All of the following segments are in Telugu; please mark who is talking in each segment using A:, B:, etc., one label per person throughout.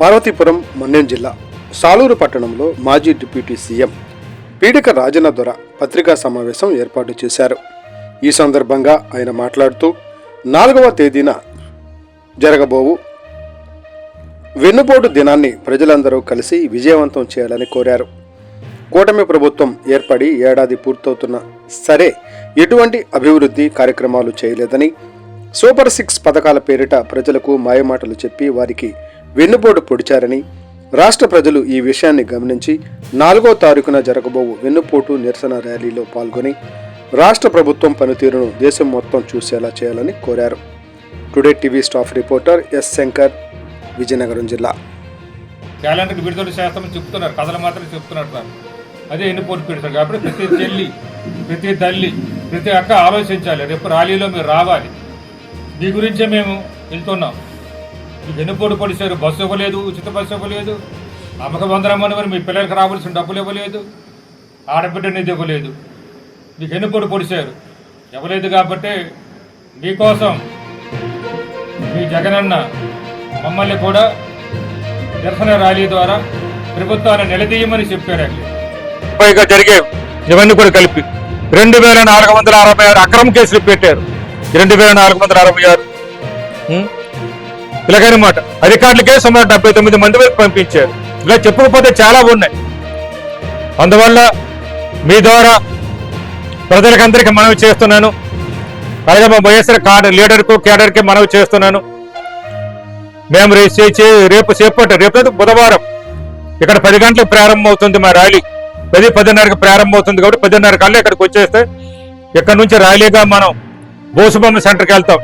A: పార్వతీపురం మన్యం జిల్లా సాలూరు పట్టణంలో మాజీ డిప్యూటీ సీఎం పీడిక రాజన దొర పత్రికా సమావేశం ఏర్పాటు చేశారు. ఈ సందర్భంగా ఆయన మాట్లాడుతూ నాలుగవ తేదీన జరగబోవు వెన్నుపోటు దినాన్ని ప్రజలందరూ కలిసి విజయవంతం చేయాలని కోరారు. కూటమి ప్రభుత్వం ఏర్పడి ఏడాది పూర్తవుతున్న సరే ఎటువంటి అభివృద్ధి కార్యక్రమాలు చేయలేదని సూపర్ సిక్స్ పథకాల పేరిట ప్రజలకు మాయమాటలు చెప్పి వారికి వెన్నుపోటు పొడిచారని రాష్ట్ర ప్రజలు ఈ విషయాన్ని గమనించి నాలుగో తారీఖున జరగబోవు వెన్నుపోటు నిరసన ర్యాలీలో పాల్గొని రాష్ట్ర ప్రభుత్వం పనితీరును దేశం మొత్తం చూసేలా చేయాలని కోరారు. Today TV staff reporter S Shankar Vizianagaram జిల్లా.
B: క్యాలెండర్ విడుదల చేస్తామని చెప్తున్నారు కథలు మాత్రం చెప్తున్నారు సార్ అదే ఎన్ని పెడతారు కాబట్టి ప్రతి చెల్లి ప్రతి తల్లి ప్రతి అక్క ఆలోచించాలి. రేపు ర్యాలీలో మీరు రావాలి. మీ గురించే మేము వెళ్తున్నాం. మీకు ఎన్ని పోటీ పొడిచారు బస్సు ఇవ్వలేదు ఉచిత బస్సు ఇవ్వలేదు. అమ్మక వందరమ్మని మరి మీ పిల్లలకి రావాల్సిన డబ్బులు ఇవ్వలేదు. ఆడబిడ్డ నిధి ఇవ్వలేదు. మీకు ఎన్ని పోటీ పొడిచారు ఇవ్వలేదు కాబట్టి మీకోసం మీ జగనన్న మమ్మల్ని కూడా నిరసన ర్యాలీ ద్వారా ప్రభుత్వాన్ని నిలదీయమని చెప్పారండి.
C: పైగా జరిగే ఇవన్నీ కూడా కలిపి రెండు వేల నాలుగు వందల అరవై ఆరు అక్రమ కేసులు పెట్టారు. రెండు వేల నాలుగు వందల అరవై ఆరు? ఇలాగనమాట అధికారులకే సుమారు డెబ్బై తొమ్మిది మంది వరకు పంపించారు. ఇలా చెప్పకపోతే చాలా ఉన్నాయి. అందువల్ల మీ ద్వారా ప్రజలకందరికీ మనవి చేస్తున్నాను. అలాగే మా వైఎస్ఆర్ కార్డు లీడర్కు కేడర్కి మనవి చేస్తున్నాను. మేము రేపు చే- రేపు రేపు బుధవారం. ఇక్కడ పది గంటలకు ప్రారంభం అవుతుంది మా ర్యాలీ. పది పదిన్నరకు ప్రారంభం అవుతుంది కాబట్టి పదిన్నర కల్లా ఇక్కడికి వచ్చేస్తే ఇక్కడ నుంచి ర్యాలీగా మనం బోసుబొమ్మ సెంటర్కి వెళ్తాం.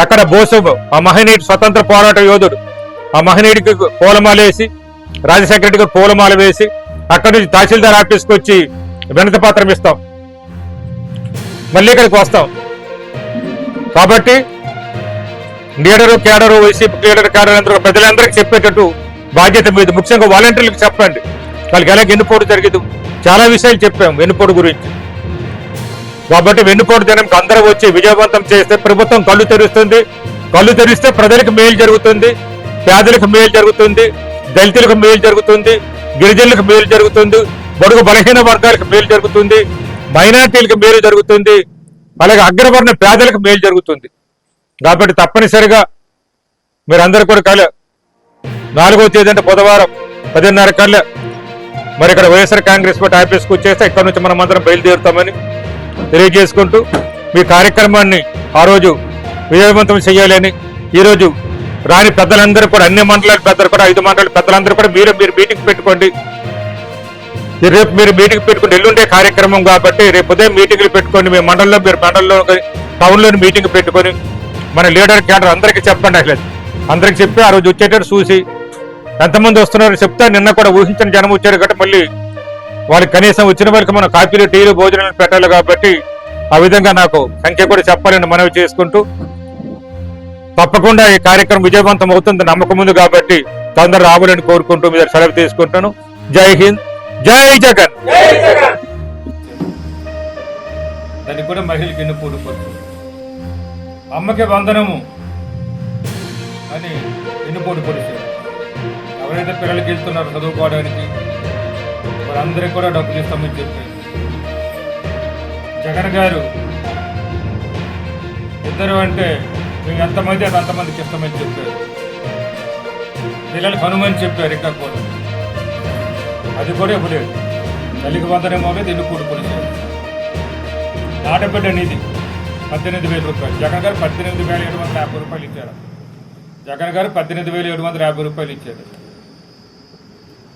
C: అక్కడ బోసు ఆ మహనీయుడు స్వతంత్ర పోరాట యోధుడు. ఆ మహనీయుడికి పూలమాల వేసి రాజశేఖర పూలమాల వేసి అక్కడి నుంచి తహసీల్దార్ ఆఫీస్కి వచ్చి వినతి పత్రం ఇస్తాం. మళ్ళీ ఇక్కడికి వస్తాం. కాబట్టి leader cadre YCP leader cadre అందరూ ప్రజలందరికీ చెప్పేటట్టు బాధ్యత మీద ముఖ్యంగా వాలంటీర్లకు చెప్పండి. వాళ్ళకి ఎలా వెన్నుపోటు జరిగదు చాలా విషయాలు చెప్పాం వెన్నుపోటు గురించి. కాబట్టి వెన్నుపోటు దినంకి అందరూ వచ్చి విజయవంతం చేస్తే ప్రభుత్వం కళ్ళు తెరుస్తుంది. కళ్ళు తెరిస్తే ప్రజలకు మేలు జరుగుతుంది. పేదలకు మేలు జరుగుతుంది. దళితులకు మేలు జరుగుతుంది. గిరిజనులకు మేలు జరుగుతుంది. బడుగు బలహీన వర్గాలకు మేలు జరుగుతుంది. మైనార్టీలకు మేలు జరుగుతుంది. అలాగే అగ్రవర్ణ పేదలకు మేలు జరుగుతుంది. కాబట్టి తప్పనిసరిగా మీరందరూ కూడా కల నాలుగో తేదీ అంటే బుధవారం పదిన్నర కల్లా మరి ఇక్కడ వైఎస్ఆర్ కాంగ్రెస్ పార్టీ ఆఫీస్కి వచ్చేస్తే ఇక్కడ నుంచి మనం అందరం బయలుదేరుతామని తెలియజేసుకుంటూ మీ కార్యక్రమాన్ని ఆ రోజు విజయవంతం చేయాలని ఈరోజు రాని పెద్దలందరూ కూడా అన్ని మండలాల పెద్దలు కూడా ఐదు మండలాల పెద్దలందరూ కూడా మీరు మీరు మీటింగ్ పెట్టుకోండి. రేపు మీరు మీటింగ్ పెట్టుకుని ఎల్లుండే కార్యక్రమం కాబట్టి రేపు ఉదయం మీటింగ్లు పెట్టుకోండి మీ మండలంలో మీరు మండలంలో టౌన్లోని మీటింగ్ పెట్టుకొని మన లీడర్ క్యాడర్ అందరికీ చెప్పండి అసలు. అందరికి చెప్పి ఆ రోజు వచ్చేటట్టు చూసి ఎంతమంది వస్తున్నారో చెప్తే నిన్న కూడా ఊహించిన జనం వచ్చారు కాబట్టి మళ్ళీ వాళ్ళకి కనీసం వచ్చిన వాళ్ళకి మనం కాఫీలు టీలు భోజనాలు పెట్టాలి కాబట్టి ఆ విధంగా నాకు సంఖ్య కూడా చెప్పాలని మనవి చేసుకుంటూ తప్పకుండా ఈ కార్యక్రమం విజయవంతం అవుతుంది నమ్మకం ఉంది కాబట్టి తొందర రావాలని కోరుకుంటూ మీద సెలవు తీసుకుంటాను. జై హింద్ జై జగన్.
B: దానికి కూడా మహిళకి ఎన్ని పోటీ అమ్మకి వందనము అని ఎన్ని పోటీ ఎవరైతే పిల్లలకి వెళ్తున్నారో చదువుకోవడానికి అందరికీ కూడా డబ్బులు ఇస్తామని చెప్పారు జగన్ గారు ఇద్దరు అంటే మేము ఎంతమంది అది అంతమందికి ఇస్తామని చెప్పారు. పిల్లలు హనుమని చెప్పారు ఇంకా కూడా. అది కూడా ఇవ్వలేదు తల్లికి వందనేమో లేదు ఇల్లు కూడి పొడిచారు ఆడబిడ్డ నిధి పద్దెనిమిది వేల రూపాయలు. జగన్ గారు పద్దెనిమిది వేల ఏడు వందల యాభై రూపాయలు ఇచ్చారు. జగన్ గారు పద్దెనిమిది వేల ఏడు వందల యాభై రూపాయలు ఇచ్చారు.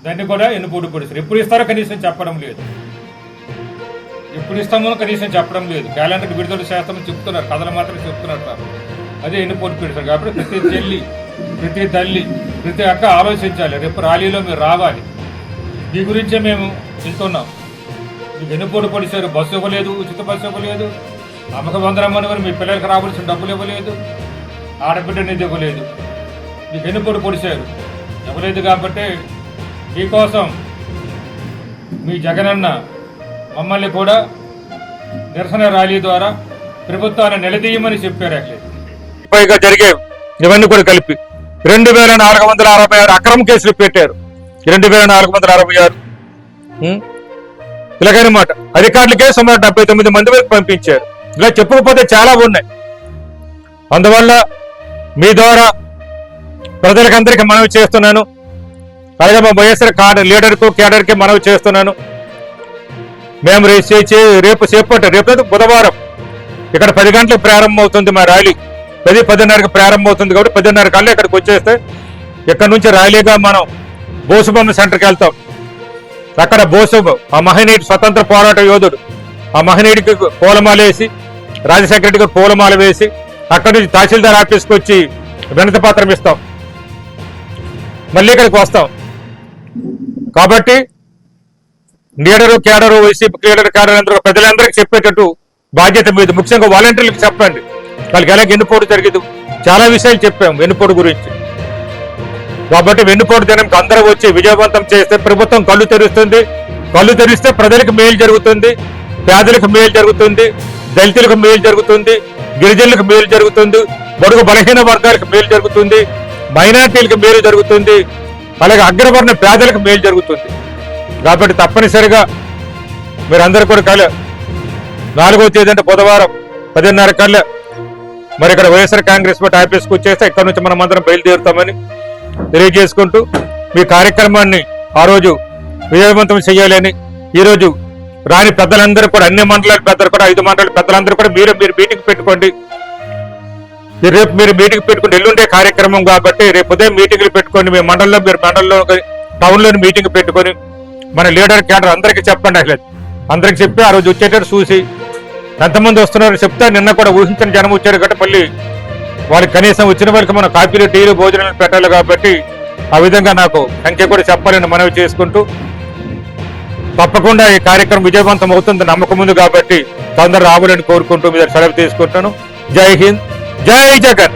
B: దాన్ని కూడా ఎన్ని పూడి ఎప్పుడు ఇస్తారో కనీసం చెప్పడం లేదు. ఎప్పుడు ఇస్తామో కనీసం చెప్పడం లేదు. క్యాలెండర్కి విడుదల చేస్తామని చెప్తున్నారు. కథలు మాత్రం చెప్తున్నారు సార్. అదే ఎన్ని పోటీ పెడతారు కాబట్టి ప్రతి చెల్లి ప్రతి తల్లి ప్రతి అక్క ఆలోచించాలి. రేపు ర్యాలీలో మీరు రావాలి. మీ గురించే మేము వెళ్తున్నాం మీకు ఎన్ని పోటీ పొడిచారు బస్సు ఇవ్వలేదు ఉచిత బస్సు ఇవ్వలేదు. అమ్మక వందరమ్మని కూడా మీ పిల్లలకి రావాల్సిన డబ్బులు ఇవ్వలేదు. ఆడబిడ్డ నిధి ఇవ్వలేదు. మీకు ఎన్ని పొడిచారు ఇవ్వలేదు కాబట్టి మీకోసం మీ జగనన్న మమ్మల్ని కూడా నిరసన ర్యాలీ ద్వారా ప్రభుత్వాన్ని నిలదీయమని చెప్పారు
C: పైగా జరిగే ఇవన్నీ కూడా కలిపి రెండు వేల నాలుగు వందల అరవై ఆరు అక్రమ కేసులు పెట్టారు. రెండు వేల నాలుగు వందల అరవై ఆరు. ఇలాగనమాట అధికారులకే సుమారు డెబ్బై తొమ్మిది మంది వరకు పంపించారు. ఇలా చెప్పకపోతే చాలా ఉన్నాయి. అందువల్ల మీ ద్వారా ప్రజలకందరికీ మనవి చేస్తున్నాను. అలాగే మా వైఎస్ఆర్ కార్డు లీడర్కు కేడర్కి మనవి చేస్తున్నాను. మేము రేపు రేపు చేపట్ట రేపు బుధవారం. ఇక్కడ పది గంటలకు ప్రారంభం అవుతుంది మా ర్యాలీ. పది పదిన్నరకు ప్రారంభం అవుతుంది కాబట్టి పదిన్నర కల్లా ఇక్కడికి వచ్చేస్తే ఇక్కడ నుంచి ర్యాలీగా మనం బోసుబొమ్మ సెంటర్కి వెళ్తాం. అక్కడ బోసు ఆ మహనీయుడు స్వతంత్ర పోరాట యోధుడు. ఆ మహనీయుడికి పూలమాల వేసి రాజశేఖర రెడ్డికి పూలమాల వేసి అక్కడి నుంచి తహసీల్దార్ ఆఫీస్కి వచ్చి వినతి పత్రం ఇస్తాం. మళ్ళీ ఇక్కడికి వస్తాం. కాబట్టి leader cadre YCP leader cadre అందరూ ప్రజలందరికీ చెప్పేటట్టు బాధ్యత మీద. ముఖ్యంగా వాలంటీర్లకు చెప్పండి. వాళ్ళకి ఎలాగ ఎన్నుపోటు జరిగేది చాలా విషయాలు చెప్పాం వెన్నుపోటు గురించి. కాబట్టి వెన్నుపోటు దినంకి అందరూ వచ్చి విజయవంతం చేస్తే ప్రభుత్వం కళ్ళు తెరుస్తుంది. కళ్ళు తెరిస్తే ప్రజలకు మేలు జరుగుతుంది. పేదలకు మేలు జరుగుతుంది. దళితులకు మేలు జరుగుతుంది. గిరిజనులకు మేలు జరుగుతుంది. బడుగు బలహీన వర్గాలకు మేలు జరుగుతుంది. మైనార్టీలకు మేలు జరుగుతుంది. అలాగే అగ్రవర్ణ పేదలకు మేలు జరుగుతుంది. కాబట్టి తప్పనిసరిగా మీరందరూ కూడా కళ నాలుగో తేదీ అంటే బుధవారం పదిన్నర కల్లా మరి ఇక్కడ వైఎస్ఆర్ కాంగ్రెస్ పార్టీ ఆఫీస్కి వచ్చేస్తే ఇక్కడ నుంచి మనం అందరం బయలుదేరుతామని తెలియజేసుకుంటూ మీ కార్యక్రమాన్ని ఆ రోజు విజయవంతం చేయాలని ఈ రోజు రాని పెద్దలందరూ కూడా అన్ని మండలాల పెద్దలు కూడా ఐదు మండలాల పెద్దలందరూ కూడా మీరు మీరు మీటింగ్ పెట్టుకోండి. రేపు మీరు మీటింగ్ పెట్టుకుని ఎల్లుండే కార్యక్రమం కాబట్టి రేపు ఉదయం మీటింగ్లు పెట్టుకొని మీ మండలంలో మీరు మండలంలో టౌన్లోని మీటింగ్ పెట్టుకొని మన లీడర్ క్యాడర్ అందరికీ చెప్పండి అసలు. అందరికి చెప్పి ఆ రోజు వచ్చేటట్టు చూసి ఎంతమంది వస్తున్నారో చెప్తే నిన్న కూడా ఊహించిన జనం వచ్చారు కాబట్టి మళ్ళీ వాళ్ళకి కనీసం వచ్చిన వాళ్ళకి మనం కాపీలు టీలు భోజనాలు పెట్టాలి కాబట్టి ఆ విధంగా నాకు సంఖ్య కూడా చెప్పాలని మనవి చేసుకుంటూ తప్పకుండా ఈ కార్యక్రమం విజయవంతం అవుతుంది నమ్మకం ఉంది కాబట్టి తొందర రావాలని కోరుకుంటూ మీద సెలవు తీసుకుంటాను. జై హింద్. జై జగన్